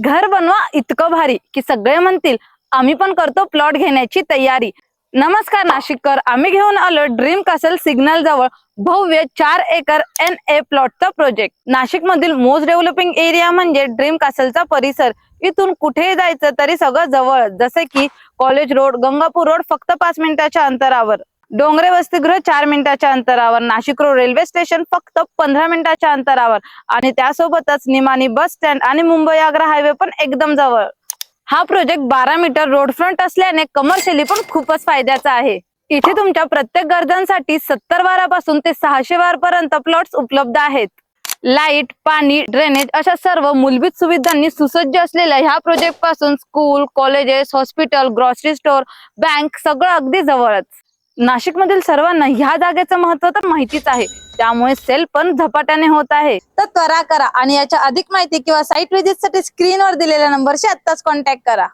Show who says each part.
Speaker 1: घर बनवा इतकं भारी की सगळे म्हणतील आम्ही पण करतो प्लॉट घेण्याची तयारी. नमस्कार नाशिककर आम्ही घेऊन आलो ड्रीम कसल सिग्नल जवळ भव्य चार एकर एन ए प्लॉटचा प्रोजेक्ट. नाशिक मधील मोस्ट डेव्हलपिंग एरिया म्हणजे ड्रीम कासलचा परिसर. इथून कुठेही जायचं तरी सगळं जवळ जसे की कॉलेज रोड गंगापूर रोड फक्त पाच मिनिटाच्या अंतरावर. डोंगरे वसतिगृह चार मिनिटाच्या अंतरावर नाशिक रोड रेल्वे स्टेशन फक्त पंधरा मिनिटाच्या अंतरावर. आणि त्यासोबतच निमानी बस स्टँड आणि मुंबई आग्रा हायवे पण एकदम जवळ. हा प्रोजेक्ट बारा मीटर रोड फ्रंट असल्याने कमर्शियली पण खूपच फायद्याचा आहे. इथे तुमच्या प्रत्येक गरजांसाठी सत्तर वारापासून ते सहाशे वार पर्यंत प्लॉट्स उपलब्ध आहेत. लाइट पाणी ड्रेनेज अशा सर्व मूलभूत सुविधांनी सुसज्ज असलेल्या ह्या प्रोजेक्टपासून school colleges hospital grocery store bank सगळं अगदी जवळच. नाशिक मधील सर्वांना ह्या जागेचं महत्त्व तर माहितीच आहे. त्यामुळे सेल पण झपाट्याने होत आहे. तर करा करा. आणि याच्या अधिक माहिती किंवा साईट व्हिजिटसाठी स्क्रीनवर दिलेल्या नंबरशी आत्ताच कॉन्टॅक्ट करा.